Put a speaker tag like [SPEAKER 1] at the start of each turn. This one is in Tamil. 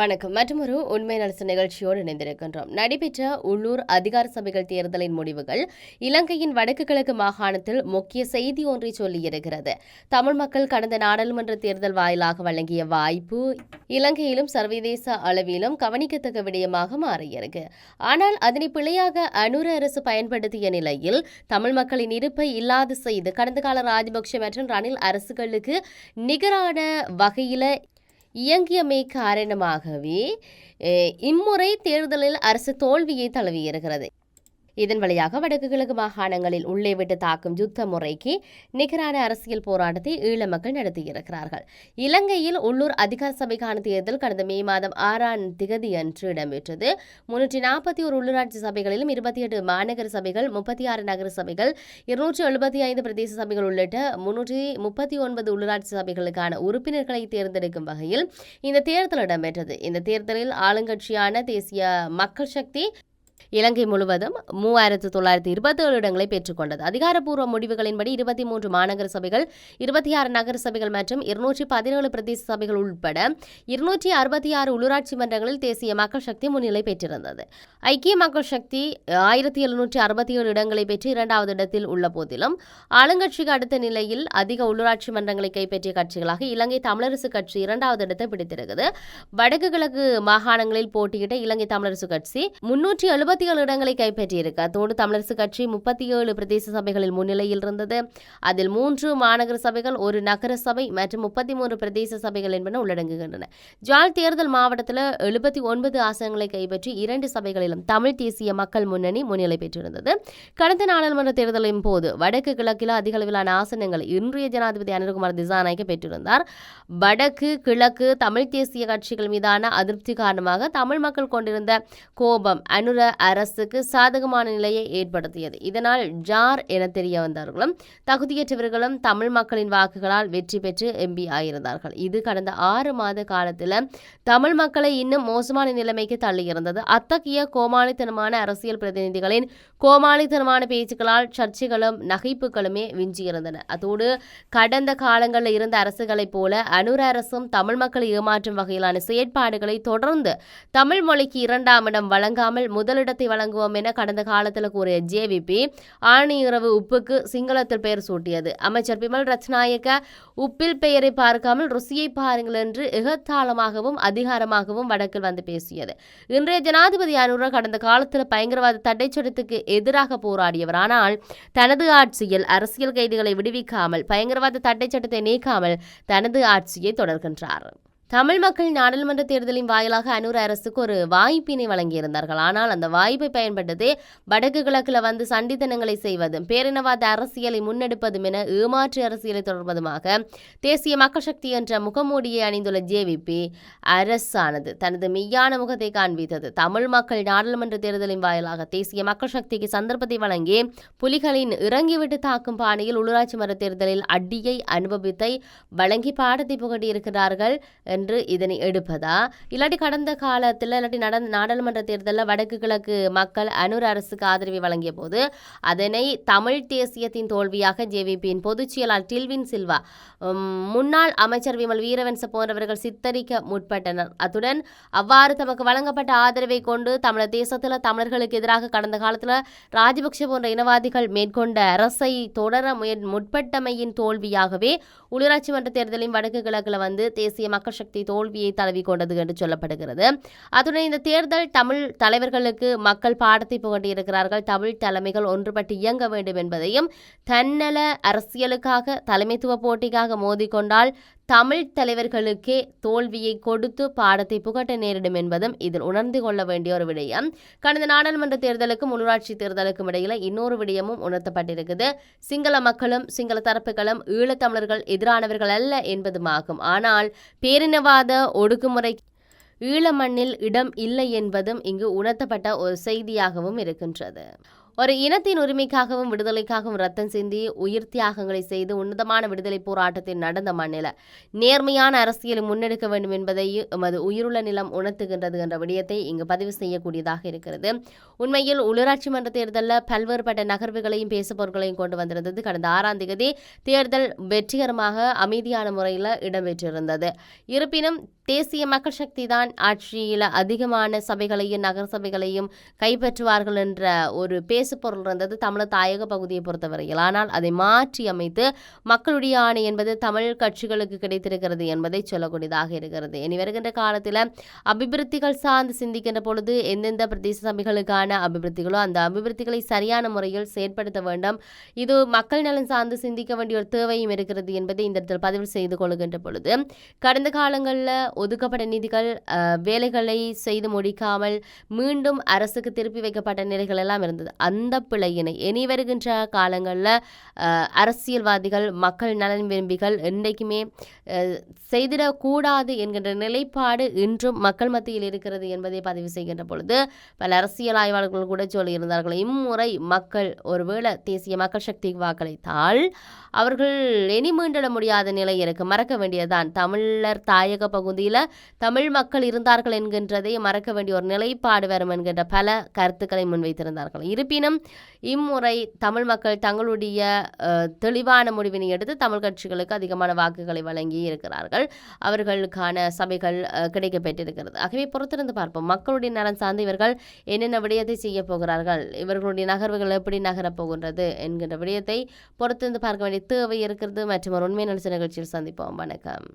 [SPEAKER 1] வணக்கம். மற்றொரு உண்மை நலசு நிகழ்ச்சியோடு இணைந்திருக்கின்றோம். நடைபெற்ற உள்ளூர் அதிகார சபைகள் தேர்தலின் முடிவுகள் இலங்கையின் வடக்கு கிழக்கு மாகாணத்தில் முக்கிய செய்தி ஒன்றை சொல்லியிருக்கிறது. தமிழ் மக்கள் கடந்த நாடாளுமன்ற தேர்தல் வாயிலாக வழங்கிய வாய்ப்பு இலங்கையிலும் சர்வதேச அளவிலும் கவனிக்கத்தக்க விடயமாக மாறியிருக்கு. ஆனால் அதனை பிழையாக அனுர அரசு பயன்படுத்திய நிலையில் தமிழ் மக்களின் இருப்பை இல்லாது செய்து கடந்த கால ராஜபக்ஷ மற்றும் ரணில் அரசுகளுக்கு நிகரான வகையில இயங்கியமை காரணமாகவே இம்முறை தேர்தலில் அரசு தோல்வியை தழுவியிருக்கிறது. இதன் வழியாக வடக்கு கிழக்கு மாகாணங்களில் உள்ளே விட்டு தாக்கும் யுத்த முறைக்கு நிகரான அரசியல் போராட்டத்தை ஈழ மக்கள் நடத்தியிருக்கிறார்கள். இலங்கையில் உள்ளூர் அதிகார சபைக்கான தேர்தல் கடந்த மே மாதம் ஆறாம் திகதி அன்று இடம்பெற்றது. முன்னூற்றி நாற்பத்தி ஒரு உள்ளூராட்சி சபைகளிலும் இருபத்தி எட்டு மாநகர சபைகள் முப்பத்தி ஆறு நகர சபைகள் இருநூற்றி எழுபத்தி ஐந்து பிரதேச சபைகள் உள்ளிட்ட முன்னூற்றி முப்பத்தி ஒன்பது உள்ளூராட்சி சபைகளுக்கான உறுப்பினர்களை தேர்ந்தெடுக்கும் வகையில் இந்த தேர்தல் இடம்பெற்றது. இந்த தேர்தலில் ஆளுங்கட்சியான தேசிய மக்கள் சக்தி இலங்கை முழுவதும் மூவாயிரத்து தொள்ளாயிரத்து இருபத்தி ஏழு இடங்களை பெற்றுக்கொண்டது. அதிகாரப்பூர்வ முடிவுகளின்படி இருபத்தி மூன்று மாநகர சபைகள் இருபத்தி ஆறு நகர சபைகள் மற்றும் இருநூற்றி பதினேழு பிரதேச சபைகள் உட்பட இருநூற்றி அறுபத்தி ஆறு உள்ளூராட்சி மன்றங்களில் தேசிய மக்கள் சக்தி முன்னிலை பெற்றிருந்தது. ஐக்கிய மக்கள் சக்தி ஆயிரத்தி எழுநூற்றி அறுபத்தி ஏழு இடங்களை பெற்று இரண்டாவது இடத்தில் உள்ள போதிலும் ஆளுங்கட்சிக்கு அடுத்த நிலையில் அதிக உள்ளூராட்சி மன்றங்களை கைப்பற்றிய கட்சிகளாக இலங்கை தமிழரசு கட்சி இரண்டாவது இடத்தை பிடித்திருக்கிறது வடக்கு கிழக்கு மாகாணங்களில் போட்டியிட்ட இலங்கை தமிழரசு கட்சி முன்னூற்றி எழுபது எழுபத்தி ஏழு இடங்களை கைப்பற்றியிருக்கு. அத்தோடு தமிழரசு கட்சி முப்பத்தி ஏழு பிரதேச சபைகளில் முன்னிலையில் இருந்தது. அதில் மூன்று மாநகர சபைகள் ஒரு நகர சபை மற்றும் முப்பத்தி மூன்று பிரதேச சபைகள் என்பன உள்ளடங்குகின்றன. ஜாழ் தேர்தல் மாவட்டத்தில் எழுபத்தி ஒன்பது ஆசனங்களை கைப்பற்றி இரண்டு சபைகளிலும் தமிழ் தேசிய மக்கள் முன்னணி முன்னிலை பெற்றிருந்தது. கடந்த நாடாளுமன்ற தேர்தலின் போது வடக்கு கிழக்கில் அதிக அளவிலான ஆசனங்கள் இன்றைய ஜனாதிபதி அனுர்குமார் திசாநாயக்க பெற்றிருந்தார். வடக்கு கிழக்கு தமிழ் தேசிய கட்சிகள் மீதான அதிருப்தி காரணமாக தமிழ் மக்கள் கொண்டிருந்த கோபம் அனுர அரசுக்கு சாதகமான நிலையை ஏற்படுத்தியது. இதனால் ஜார் என தெரிய வந்தவர்களும் தகுதியற்றவர்களும் தமிழ் மக்களின் வாக்குகளால் வெற்றி பெற்று எம்பி ஆயிருந்தார்கள். இது கடந்த ஆறு மாத காலத்தில் தமிழ் மக்களை இன்னும் மோசமான நிலைமைக்கு தள்ளியிருந்தது. அத்தகைய கோமாளித்தனமான அரசியல் பிரதிநிதிகளின் கோமாளித்தனமான பேச்சுக்களால் சர்ச்சைகளும் நகைப்புகளுமே விஞ்சியிருந்தன. அதோடு கடந்த காலங்களில் இருந்த அரசுகளைப் போல அனுர அரசும் தமிழ் மக்களை ஏமாற்றும் வகையிலான செயற்பாடுகளை தொடர்ந்து தமிழ் மொழிக்கு இரண்டாம் இடம் வழங்காமல் முதலிடத்தை வழங்குவோம் என கடந்த காலத்தில் கூறிய ஜேவிபி ஆணி இரவு உப்புக்கு சிங்களத்தில் பெயர் சூட்டியது. அமைச்சர் பிமல் ரத்நாயக்க உப்பில் பெயரை பார்க்காமல் ருசியை பாருங்கள் என்று எகத்தாளமாகவும் அதிகாரமாகவும் வடக்கில் வந்து பேசியது. இன்றைய ஜனாதிபதி அனுர கடந்த காலத்தில் பயங்கரவாத தடைச்சட்டத்துக்கு எதிராக போராடியவர். ஆனால் தனது ஆட்சியில் அரசியல் கைதிகளை விடுவிக்காமல் பயங்கரவாத தடைச்சட்டத்தை நீக்காமல் தனது ஆட்சியை தொடர்கின்றார். தமிழ் மக்கள் நாடாளுமன்ற தேர்தலின் வாயிலாக அனூர் அரசுக்கு ஒரு வாய்ப்பினை வழங்கியிருந்தார்கள். ஆனால் அந்த வாய்ப்பை பயன்படுத்தி வடக்கு கிழக்கில் வந்து சண்டித்தனங்களை செய்வதும் பேரினவாத அரசியலை முன்னெடுப்பதும் என ஏமாற்று அரசியலை தொடர்வதுமாக தேசிய மக்கள் சக்தி என்ற முகமூடியை அணிந்துள்ள ஜேவிபி அரசானது தனது மெய்யான முகத்தை காண்பித்தது. தமிழ் மக்கள் நாடாளுமன்ற தேர்தலின் வாயிலாக தேசிய மக்கள் சக்திக்கு சந்தர்ப்பத்தை வழங்கி புலிகளின் இறங்கிவிட்டு தாக்கும் பாணியில் உள்ளூராட்சி மன்ற தேர்தலில் அடியை அனுபவித்தை வழங்கி பாடத்தை புகட்டியிருக்கிறார்கள் என்று இதனை எடுப்பதா? இல்லாட்டி கடந்த காலத்தில் இல்லாட்டி நட நாடாளுமன்ற தேர்தலில் வடக்கு கிழக்கு மக்கள் அனூர் அரசுக்கு ஆதரவை வழங்கிய போது அதனை தமிழ் தேசியத்தின் தோல்வியாக ஜேவிபியின் பொதுச் செயலாளர் டில்வின் சில்வா முன்னாள் அமைச்சர் விமல் வீரவன்ச போன்றவர்கள் சித்தரிக்க முற்பட்டனர். அத்துடன் அவ்வாறு தமக்கு வழங்கப்பட்ட ஆதரவை கொண்டு தமிழர் தேசத்தில் தமிழர்களுக்கு எதிராக கடந்த காலத்தில் ராஜபக்ஷ போன்ற இனவாதிகள் மேற்கொண்ட அரசை தொடர முயற் முற்பட்டமையின் தோல்வியாகவே உள்ளூராட்சி மன்ற தேர்தலின் வடக்கு கிழக்கில் வந்து தேசிய மக்கள் சக்தி தோல்வியை தழுவி கொண்டது என்று சொல்லப்படுகிறது. அத்துடன் இந்த தேர்தல் தமிழ் தலைவர்களுக்கு மக்கள் பாடத்தை புகட்டியிருக்கிறார்கள். தமிழ் தலைமைகள் ஒன்றுபட்டு இயங்க வேண்டும் என்பதையும் தன்னல அரசியலுக்காக தலைமைத்துவ போட்டிக்காக மோதிக்கொண்டால் தமிழ் தலைவர்களுக்கே தோல்வியை கொடுத்து பாடத்தை புகட்ட நேரிடும் என்பதும் இதில் உணர்ந்து கொள்ள வேண்டிய ஒரு விடயம். கடந்த நாடாளுமன்ற தேர்தலுக்கும் உள்ளூராட்சி தேர்தலுக்கும் இடையில இன்னொரு விடயமும் உணர்த்தப்பட்டிருக்குது. சிங்கள மக்களும் சிங்கள தரப்புகளும் ஈழத்தமிழர்கள் எதிரானவர்கள் அல்ல என்பதுமாகும். ஆனால் பேரினவாத ஒடுக்குமுறை ஈழ மண்ணில் இடம் இல்லை என்பதும் இங்கு உணர்த்தப்பட்ட ஒரு செய்தியாகவும் இருக்கின்றது. ஒரு இனத்தின் உரிமைக்காகவும் விடுதலைக்காகவும் ரத்தம் சிந்தி உயிர் தியாகங்களை செய்து உன்னதமான விடுதலை போராட்டத்தில் நடந்த மண்ணில நேர்மையான அரசியலை முன்னெடுக்க வேண்டும் என்பதை எமது உயிருள்ள நிலம் உணர்த்துகின்றது என்ற விடயத்தை இங்கு பதிவு செய்யக்கூடியதாக இருக்கிறது. உண்மையில் உள்ளூராட்சி மன்ற தேர்தலில் பல்வேறுபட்ட நகர்வுகளையும் பேசுபவர்களையும் கொண்டு வந்திருந்தது. கடந்த ஆறாம் தேதி தேர்தல் வெற்றிகரமாக அமைதியான முறையில் இடம்பெற்றிருந்தது. இருப்பினும் தேசிய மக்கள் சக்தி தான் ஆட்சியில் அதிகமான சபைகளையும் நகரசபைகளையும் கைப்பற்றுவார்கள் என்ற ஒரு பேசுபொருள் இருந்தது தமிழர் தாயக பகுதியை பொறுத்தவரையில். ஆனால் அதை மாற்றி அமைத்து மக்களுடைய ஆணை என்பது தமிழ் கட்சிகளுக்கு கிடைத்திருக்கிறது என்பதை சொல்லக்கூடியதாக இருக்கிறது. இனி வருகின்ற காலத்தில் அபிவிருத்திகள் சார்ந்து சிந்திக்கின்ற பொழுது எந்தெந்த பிரதேச சபைகளுக்கான அபிவிருத்திகளோ அந்த அபிவிருத்திகளை சரியான முறையில் செயற்படுத்த வேண்டும். இது மக்கள் நலன் சார்ந்து சிந்திக்க வேண்டிய ஒரு தேவையும் இருக்கிறது என்பதை இந்த இடத்தில் பதிவு செய்து கொள்கின்ற பொழுது கடந்த காலங்களில் ஒதுக்கப்பட்ட நிதிகள் வேலைகளை செய்து முடிக்காமல் மீண்டும் அரசுக்கு திருப்பி வைக்கப்பட்ட நிலைகள் எல்லாம் இருந்தது. அந்த பிழையினை இனி வருகின்ற காலங்களில் அரசியல்வாதிகள் மக்கள் நலன் விரும்பிகள் என்றைக்குமே செய்திடக்கூடாது என்கின்ற நிலைப்பாடு இன்றும் மக்கள் மத்தியில் இருக்கிறது என்பதை பதிவு செய்கின்ற பொழுது பல அரசியல் ஆய்வாளர்கள் கூட சொல்லியிருந்தார்கள் இம்முறை மக்கள் ஒருவேளை தேசிய மக்கள் சக்தி வாக்களித்தால் அவர்கள் இனி மீண்டிட முடியாத நிலை இருக்கு. மறக்க வேண்டியதுதான். தமிழர் தாயக பகுதியில் தமிழ் மக்கள் இருந்தார்கள் என்கின்றதை மறக்க வேண்டிய ஒரு நிலைப்பாடு வரும் என்கின்ற பல கருத்துக்களை முன்வைத்திருந்தார்கள். இருப்பினும் இம்முறை தமிழ் மக்கள் தங்களுடைய தெளிவான முடிவினை எடுத்து தமிழ் கட்சிகளுக்கு அதிகமான வாக்குகளை வழங்கி இருக்கிறார்கள். அவர்களுக்கான சபைகள் கிடைக்கப்பெற்றிருக்கிறது. ஆகவே பொறுத்திருந்து பார்ப்போம். மக்களுடைய நலன் சார்ந்து இவர்கள் என்னென்ன விடயத்தை செய்ய போகிறார்கள்? இவர்களுடைய நகர்வுகள் எப்படி நகரப் போகின்றது என்கின்ற விடயத்தை பொறுத்திருந்து பார்க்க வேண்டிய தேவை இருக்கிறது. மற்றும் ஒரு உண்மை நிகழ்ச்சி நிகழ்ச்சியில் சந்திப்போம். வணக்கம்.